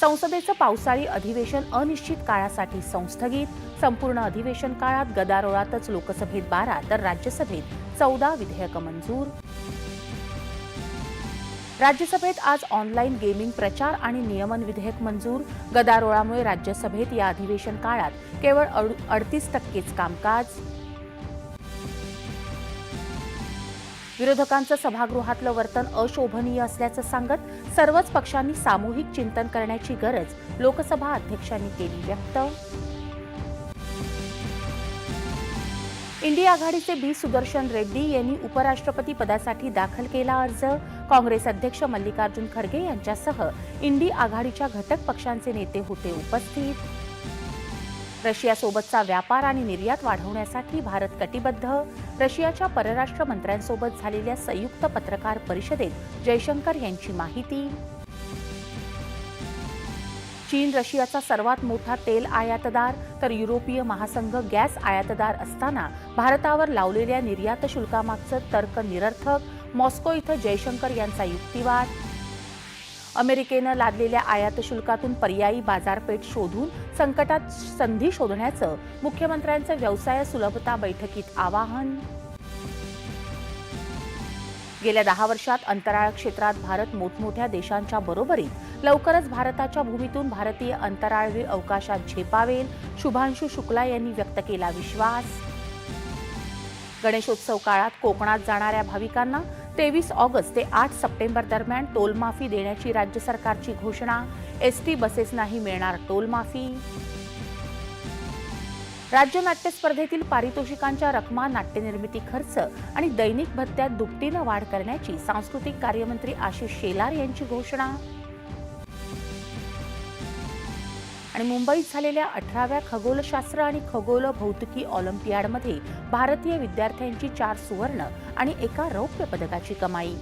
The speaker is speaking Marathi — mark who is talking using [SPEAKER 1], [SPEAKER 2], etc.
[SPEAKER 1] संसदेचं पावसाळी अधिवेशन अनिश्चित काळासाठी संस्थगित. संपूर्ण अधिवेशन काळात गदारोळातच लोकसभेत बारा तर राज्यसभेत चौदा विधेयकं मंजूर. राज्यसभेत आज ऑनलाईन गेमिंग प्रचार आणि नियमन विधेयक मंजूर. गदारोळामुळे राज्यसभेत या अधिवेशन काळात केवळ अडतीस टक्केच कामकाज. विरोधकांचं सभागृहातलं वर्तन अशोभनीय असल्याचं सांगत सर्वच पक्षांनी सामूहिक चिंतन करण्याची गरज लोकसभा अध्यक्षांनी केली व्यक्त. इंडिया आघाडीचे बी. सुदर्शन रेड्डी यांनी उपराष्ट्रपती पदासाठी दाखल केला अर्ज. काँग्रेस अध्यक्ष मल्लिकार्जुन खरगे यांच्यासह इंडी आघाडीच्या घटक पक्षांचे नेते होते उपस्थित. रशियासोबतचा व्यापार आणि निर्यात वाढवण्यासाठी भारत कटिबद्ध. रशियाच्या परराष्ट्र मंत्र्यांसोबत झालेल्या संयुक्त पत्रकार परिषदेत जयशंकर यांची माहिती. चीन रशियाचा सर्वात मोठा तेल आयातदार तर युरोपीय महासंघ गॅस आयातदार असताना भारतावर लावलेल्या निर्यात शुल्कामागचं तर्क निरर्थक मॉस्को इथं जयशंकर यांचा युक्तिवाद. अमेरिकेनं लादलेल्या आयात शुल्कातून पर्यायी बाजारपेठ शोधून संकटात संधी शोधण्याचं मुख्यमंत्र्यांचं व्यवसाय सुलभता बैठकीत आवाहन. गेल्या दहा वर्षात अंतराळ क्षेत्रात भारत मोठमोठ्या देशांच्या बरोबरीत लवकरच भारताच्या भूमीतून भारतीय अंतराळवीर अवकाशात झेपावेल शुभांशू शुक्ला यांनी व्यक्त केला विश्वास. गणेशोत्सव काळात कोकणात जाणाऱ्या भाविकांना तेवीस ऑगस्ट ते आठ सप्टेंबर दरम्यान टोलमाफी देण्याची राज्य सरकारची घोषणा. एसटी बसेसनाही मिळणार टोलमाफी. राज्य नाट्य स्पर्धेतील पारितोषिकांच्या रकमा नाट्यनिर्मिती खर्च आणि दैनिक भत्त्यात दुपटीनं वाढ करण्याची सांस्कृतिक कार्यमंत्री आशिष शेलार यांची घोषणा. आणि मुंबईत झालेल्या अठराव्या खगोलशास्त्र आणि खगोल भौतिकी ऑलिम्पियाडमध्ये भारतीय विद्यार्थ्यांची चार सुवर्ण आणि एका रौप्य पदकाची कमाई.